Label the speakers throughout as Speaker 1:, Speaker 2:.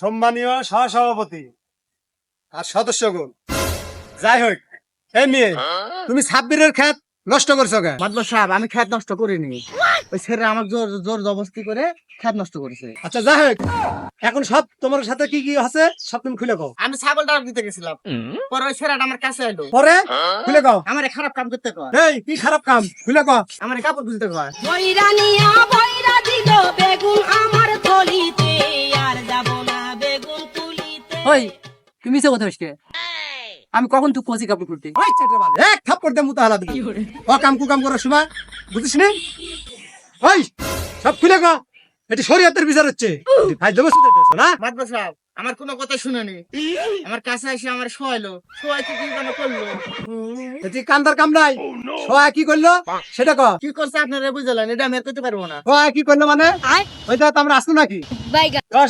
Speaker 1: সম্মানীয় সহসভাপতি আর সদস্যগণ যাই হোক এই মেয়ে তুমি ছাব্বিরের খ্যাত নষ্ট করছ কে
Speaker 2: মাদবর সাহেব আমি খ্যাত নষ্ট করিনি। ওই ছেলে আমার জোর জোর জবস্তি করে খ্যাত নষ্ট করেছে।
Speaker 1: আচ্ছা যাই হোক এখন সব তোমার সাথে কি কি আছে সব তুমি খুলে কও।
Speaker 2: আমি ছাগলটা দিতে গেছিলাম। পরে ওই ছেলেটা আমার কাছে এলো।
Speaker 1: পরে? খুলে কও।
Speaker 2: আমার খারাপ কাম করতে কয়।
Speaker 1: এই কি খারাপ কাম? খুলে কও।
Speaker 2: আমার কাপড় খুলতে কয়।
Speaker 3: বৈরা নিয়া বৈরা
Speaker 4: ওই তুমি মিছে কথা বসকে আমি কখন তুই কচি কাপড় খুলতে?
Speaker 1: ওই বাল। এক থাপ্পড় দে মুতা হালা দিবি ও কাম কু কাম করার সময় বুঝিস নি? ওই সব খুলে কও এটি শরীয়তের বিচার হচ্ছে। ভাই দেবো শুধু না?
Speaker 2: সাহেব আমার কোনো কথা শুনেনি আমার কাছে এসে আমার শোয়াইলো। শোয়াইতে কি যেন করল?
Speaker 1: এটি কান্দার কাম নাই। সহায় কি করল? সেটা কও
Speaker 2: কি করছে আপনারা বুঝলেন? এটা আমি করতে পারব না।
Speaker 1: সহায় কি করল মানে? ওইটা তো আমরা আসলো নাকি?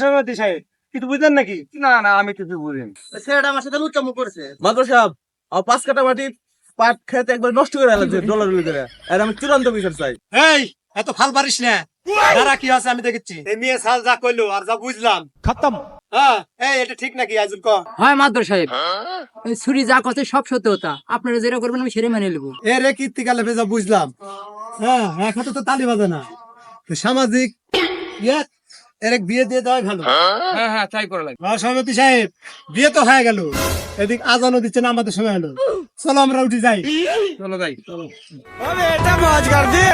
Speaker 1: সভাপতি সাহেব কিছু বুঝলেন নাকি?
Speaker 5: না না আমি কিছু বুঝিনি।
Speaker 2: ছেলেটা আমার সাথে লুচ্চামু করছে।
Speaker 5: মাদ্র সাহেব আমার পাঁচ কাটা মাটি পাট খেতে একবার নষ্ট করে আলাদা ডলার করে। আর আমি চূড়ান্ত বিচার চাই।
Speaker 1: এই এত ফাল পারিস না। দাঁড়া কি আছে আমি দেখেছি। এই মেয়ে সাল যা কইলো আর যা বুঝলাম। খতম। হ্যাঁ এই এটা ঠিক নাকি আইজুল ক?
Speaker 4: হয় মাদ্র সাহেব। ওই ছুরি যা কথা সব সত্য হতা আপনারা যেটা করবেন আমি সেরে মেনে নেব।
Speaker 1: এ রে কীর্তিকালে ভেজা বুঝলাম। হ্যাঁ এক হাতে তো তালি বাজে না। সামাজিক ইয়ে এর এক বিয়ে দিয়ে দেওয়াই ভালো।
Speaker 5: হ্যাঁ? হ্যাঁ তাই করা লাগবে
Speaker 1: সভাপতি সাহেব বিয়ে তো হয়ে গেল। এদিক আজানো দিচ্ছে না আমাদের সময় হলো। চলো আমরা উঠি যাই।
Speaker 5: চলো যাই। চলো।
Speaker 1: বেটা মাছ দি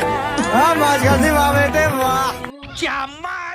Speaker 1: হ্যাঁ মাছ কর দি বেটে বাহ